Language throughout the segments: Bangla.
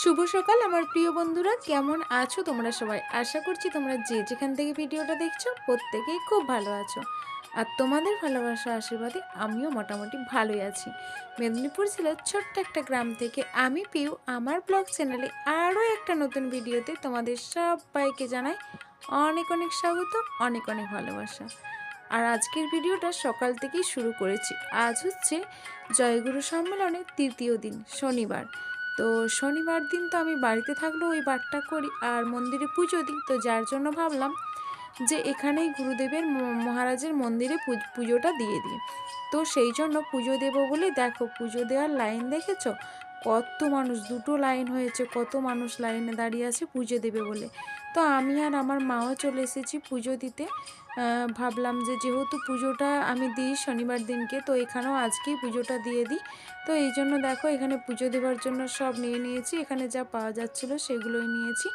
শুভ সকাল, আমার প্রিয় বন্ধুরা। কেমন আছো তোমরা সবাই? আশা করছি তোমরা যে যেখান থেকে ভিডিওটা দেখছ, প্রত্যেকেই খুব ভালো আছো। আর তোমাদের ভালোবাসা আশীর্বাদে আমিও মোটামুটি ভালোই আছি। মেদিনীপুর জেলার ছোট্ট একটা গ্রাম থেকে আমি পিউ, আমার ব্লগ চ্যানেলে আরও একটা নতুন ভিডিওতে তোমাদের সবাইকে জানাই অনেক অনেক স্বাগত, অনেক অনেক ভালোবাসা। আর আজকের ভিডিওটা সকাল থেকেই শুরু করেছি। আজ হচ্ছে জয়গুরু সম্মেলনের তৃতীয় দিন, শনিবার। তো শনিবার দিন তো আমি বাড়িতে থাকলেও ওই বারটা করি, আর মন্দিরে পুজো দিই। তো যার জন্য ভাবলাম যে এখানেই গুরুদেবের মহারাজের মন্দিরে পুজোটা দিয়ে দিই। তো সেই জন্য পুজো দেবো বলে দেখো পুজো দেওয়ার লাইন দেখেছ? কত মানুষ, দুটো লাইন হয়েছে, কত মানুষ লাইনে দাঁড়িয়ে আছে পুজো দেবে বলে। তো আমি আর আমার মাও চলে এসেছি পুজো দিতে। ভাবলাম যে যেহেতু পুজোটা আমি দিই শনিবার দিনকে, তো এখানেও আজকেই পুজোটা দিয়ে দিই। তো এই জন্য দেখো এখানে পুজো দেওয়ার জন্য সব নিয়ে নিয়েছি, এখানে যা পাওয়া যাচ্ছিল সেগুলোই নিয়েছি।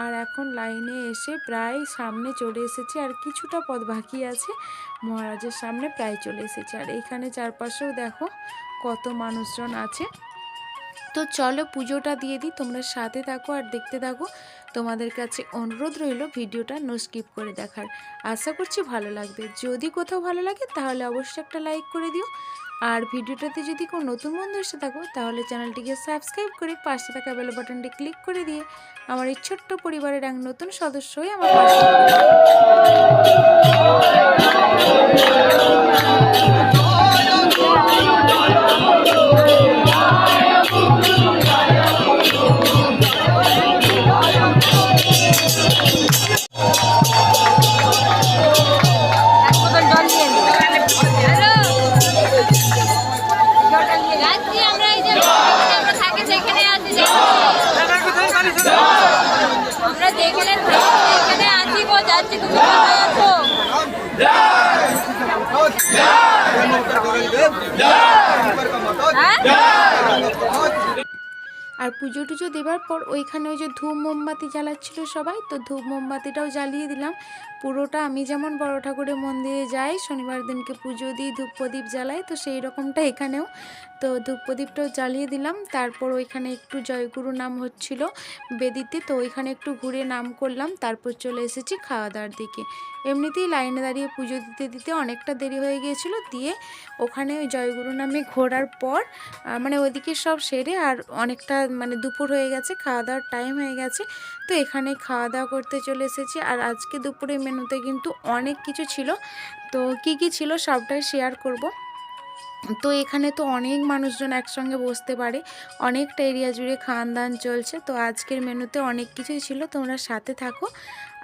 আর এখন লাইনে এসে প্রায় সামনে চলে এসেছি, আর কিছুটা পথ বাকি আছে, মহারাজের সামনে প্রায় চলে এসেছি। আর এইখানে চারপাশেও দেখো কত মানুষজন আছে। তো চলো পুজোটা দিয়ে দিই, তোমরা সাথে থাকো আর দেখতে থাকো। তোমাদের কাছে অনুরোধ রইল ভিডিওটা নো স্কিপ করে দেখার। আশা করছি ভালো লাগবে। যদি কোথাও ভালো লাগে তাহলে অবশ্যই একটা লাইক করে দিও। আর ভিডিওটাতে যদি কোনো নতুন বন্ধু এসে থাকো তাহলে চ্যানেলটিকে সাবস্ক্রাইব করে পাশে থাকা বেল বাটনটি ক্লিক করে দিয়ে আমার এই ছোট্ট পরিবারের এক নতুন সদস্য হয়ে আমার পাশে আছি গো যাচ্ছি আর পুজো টুজো দেবার পর ওইখানে ওই যে ধূপ মোমবাতি জ্বালাচ্ছিল সবাই, তো ধূপ মোমবাতিটাও জ্বালিয়ে দিলাম। পুরোটা আমি যেমন বড় ঠাকুরের মন্দিরে যাই, শনিবার দিনকে পুজো দিই, ধূপ প্রদীপ জ্বালাই, তো সেই রকমটা এখানেও। তো ধূপ প্রদীপটাও জ্বালিয়ে দিলাম, তারপর ওইখানে একটু জয়গুরু নাম হচ্ছিল বেদিতে, তো ওইখানে একটু ঘুরে নাম করলাম, তারপর চলে এসেছি খাওয়া দাওয়ার দিকে। এমনিতেই লাইনে দাঁড়িয়ে পুজো দিতে দিতে অনেকটা দেরি হয়ে গিয়েছিল, দিয়ে ওখানে ওই জয়গুরু নামে ঘোরার পর মানে ওইদিকে সব সেরে আর অনেকটা মানে দুপুর হয়ে গেছে খাওয়া দাওয়ার টাইম হয়ে গেছে। তো এখানে খাওয়া দাওয়া করতে চলে এসেছি। আর আজকে দুপুরে মেনুতে কিন্তু অনেক কিছু ছিল। তো কি কি ছিল সবটাই শেয়ার করব। তো এখানে তো অনেক মানুষজন একসঙ্গে বসতে পারে। অনেকটা এরিয়া জুড়ে খান দান চলছে। তো আজকের মেনুতে অনেক কিছুই ছিল। তোমরা সাথে থাকো।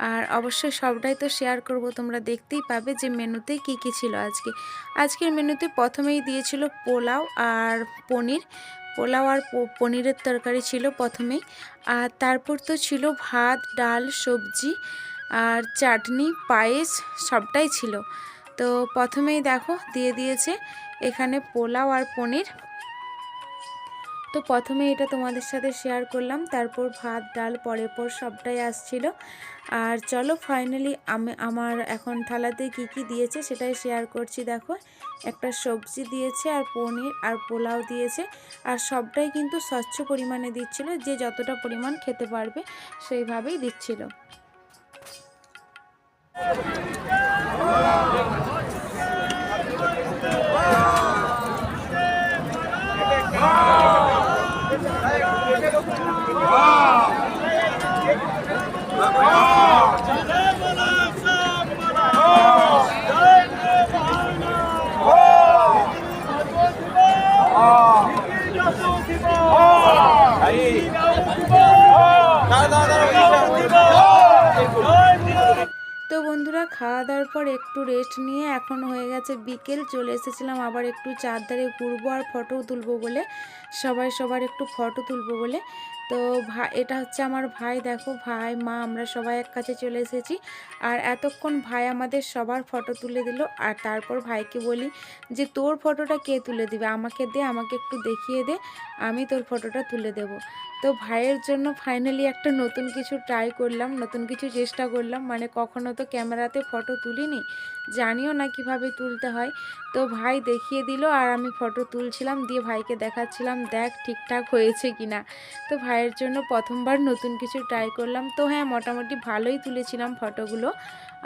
আর অবশ্যই সবটাই তো শেয়ার করব। তোমরা দেখতেই পাবে যে মেনুতে কি কি ছিল আজকে। আজকের মেনুতে প্রথমেই দিয়েছিল পোলাও আর পনির। পোলাও আর পনিরের তরকারি ছিল প্রথমেই। আর তারপর তো ছিল ভাত, ডাল, সবজি আর চাটনি, পায়েস সবটাই ছিল। তো প্রথমেই দেখো দিয়ে দিয়েছে এখানে পোলাও আর পনির। তো প্রথমে এটা তোমাদের সাথে শেয়ার করলাম, তারপর ভাত, ডাল পরে পর সবটাই আসছিল। আর চলো ফাইনালি আমি, আমার এখন থালাতে কি কি দিয়েছে সেটাই শেয়ার করছি, দেখো। একটা সবজি দিয়েছে, আর পনির, আর পোলাও দিয়েছে। আর সবটাই কিন্তু স্বচ্ছ পরিমাণে দিচ্ছিল, যে যতটা পরিমাণ খেতে পারবে সেইভাবেই দিচ্ছিল। খাওয়া দাওয়ার পর একটু রেস্ট নিয়ে এখন হয়ে গেছে বিকেল, চলে এসেছিলাম আবার একটু চারধারে ঘুরবো আর ফটো তুলবো বলে, সবাই সবার একটু ফটো তুলবো বলে। তো ভাই এটা হচ্ছে আমার ভাই। দেখো ভাই, মা, আমরা সবাই এক কাছে চলে এসেছি। আর এতক্ষণ ভাই আমাদের সবার ফটো তুলে দিল। আর তারপর ভাইকে বলি যে, তোর ফটোটা কে তুলে দিবে? আমাকে দে, আমাকে একটু দেখিয়ে দে, আমি তোর ফটোটা তুলে দেব। তো ভাইয়ের জন্য ফাইনালি একটা নতুন কিছু ট্রাই করলাম, নতুন কিছু চেষ্টা করলাম। মানে কখনো তো ক্যামেরাতে ফটো তুলিনি, জানিও না কীভাবে তুলতে হয়। তো ভাই দেখিয়ে দিল আর আমি ফটো তুলছিলাম, দিয়ে ভাইকে দেখাচ্ছিলাম, দেখ ঠিকঠাক হয়েছে কিনা? তো ভাই ভাইয়ের জন্য প্রথমবার নতুন কিছু ট্রাই করলাম। তো হ্যাঁ মোটামুটি ভালোই তুলেছিলাম ফটোগুলো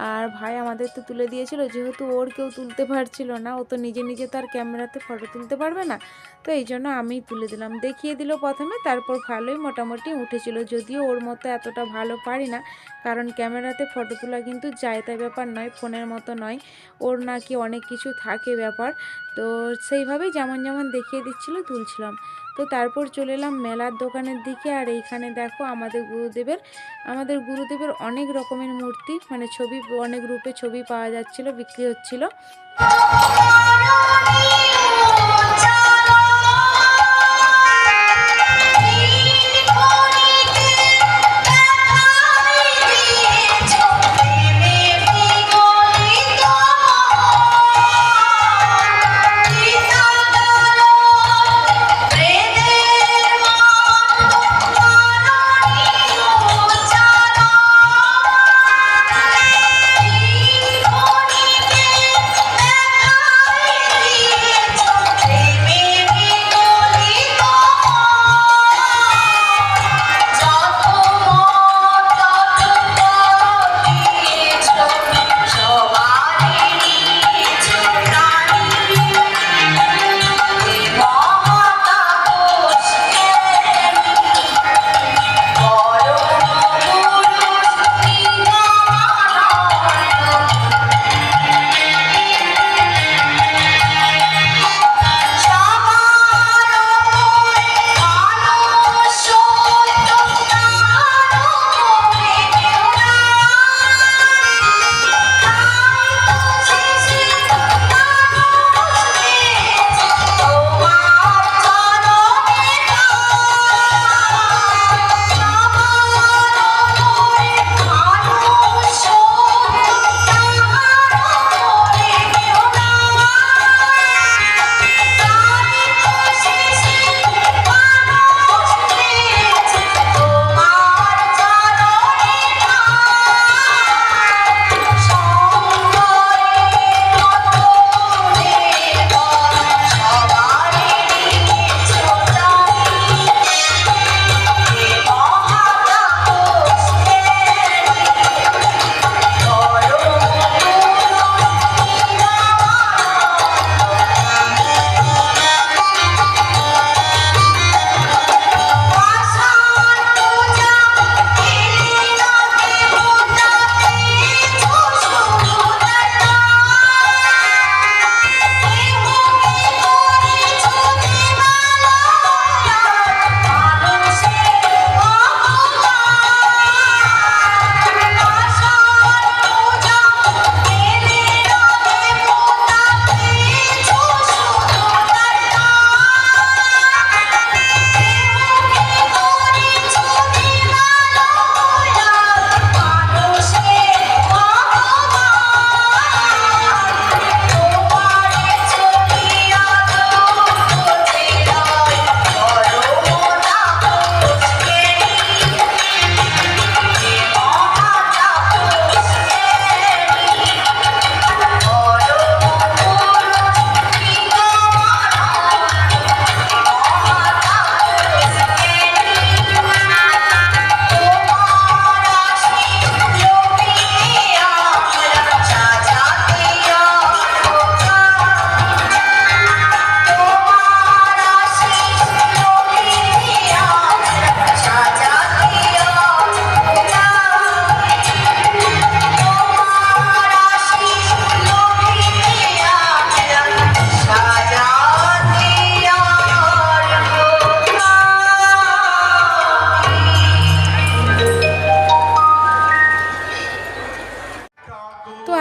আর ভাই আমাদের তো তুলে দিয়েছিল, যেহেতু ওর কেউ তুলতে পারছিল না, ও তো নিজে নিজে তো আর ক্যামেরাতে ফটো তুলতে পারবে না। তো এই জন্য আমিই তুলে দিলাম। দেখিয়ে দিল প্রথমে, তারপর ভালোই মোটামুটি উঠেছিল। যদিও ওর মতো এতটা ভালো পারি না, কারণ ক্যামেরাতে ফটো তোলা কিন্তু জায়তা ব্যাপার নয়, ফোনের মতো নয়। ওর নাকি অনেক কিছু থাকে ব্যাপার। তো সেইভাবেই যেমন যেমন দেখিয়ে দিচ্ছিল, তুলছিলাম। তো তারপর চলে এলাম মেলার দোকানের দিকে। আর এইখানে দেখো আমাদের গুরুদেবের আমাদের গুরুদেবের অনেক রকমের মূর্তি মানে ছবি, অনেক রূপে ছবি পাওয়া যাচ্ছিল, বিক্রি হচ্ছিল।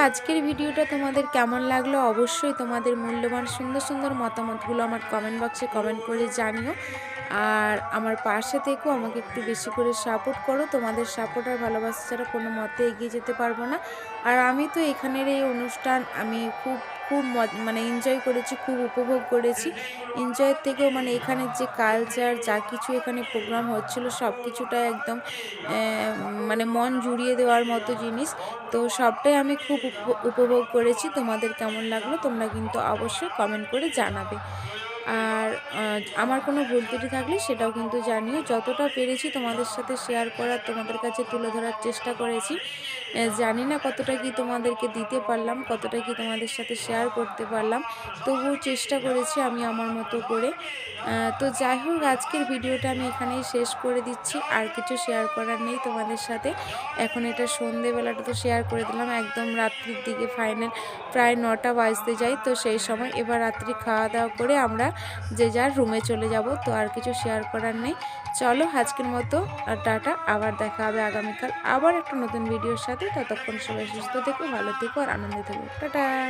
আজকের ভিডিওটা তোমাদের কেমন লাগল? অবশ্যই তোমাদের মূল্যবান সুন্দর সুন্দর মতামতগুলো আমার কমেন্ট বক্সে কমেন্ট করে জানিও। আর আমার পাশে থেকেও আমাকে একটু বেশি করে সাপোর্ট করো। তোমাদের সাপোর্ট আর ভালোবাসা ছাড়া কোনো মতে এগিয়ে যেতে পারব না। আর আমি তো এখানের এই অনুষ্ঠান আমি খুব খুব মানে এনজয় করেছি, খুব উপভোগ করেছি। এনজয়ের থেকেও মানে এখানের যে কালচার যা কিছু এখানে প্রোগ্রাম হচ্ছিল, সব কিছুটা একদম মানে মন জুড়িয়ে দেওয়ার মতো জিনিস। তো সবটাই আমি খুব উপভোগ করেছি। তোমাদের কেমন লাগল, তোমরা কিন্তু অবশ্যই কমেন্ট করে জানাবে। আর আমার কোনো ভুল ত্রুটি থাকলে সেটাও কিন্তু জানিও। যতটা পেরেছি তোমাদের সাথে শেয়ার করার, তোমাদের কাছে তুলে ধরার চেষ্টা করেছি। জানি না কতটা কি তোমাদেরকে দিতে পারলাম, কতটা কি তোমাদের সাথে শেয়ার করতে পারলাম। তবুও চেষ্টা করেছি আমি আমার মতো করে। তো যাই হোক, আজকের ভিডিওটা আমি এখানেই শেষ করে দিচ্ছি। আর কিছু শেয়ার করার নেই তোমাদের সাথে। এখন এটা সন্ধেবেলাটা তো শেয়ার করে দিলাম। একদম রাত্রির দিকে ফাইনাল প্রায় নটা বাজতে যাই তো সেই সময় এবার রাত্রি খাওয়া দাওয়া করে আমরা যে যার রুমে চলে যাব, তো আর কিছু শেয়ার করার নেই। চলো আজকের মতো, আর টাটা, আবার দেখা হবে আগামীকাল আবার একটা নতুন ভিডিওর সাথে। ততক্ষণ সবাই সুস্থ থেকো, ভালো থেকো, আর আনন্দে থেকো। টাটা!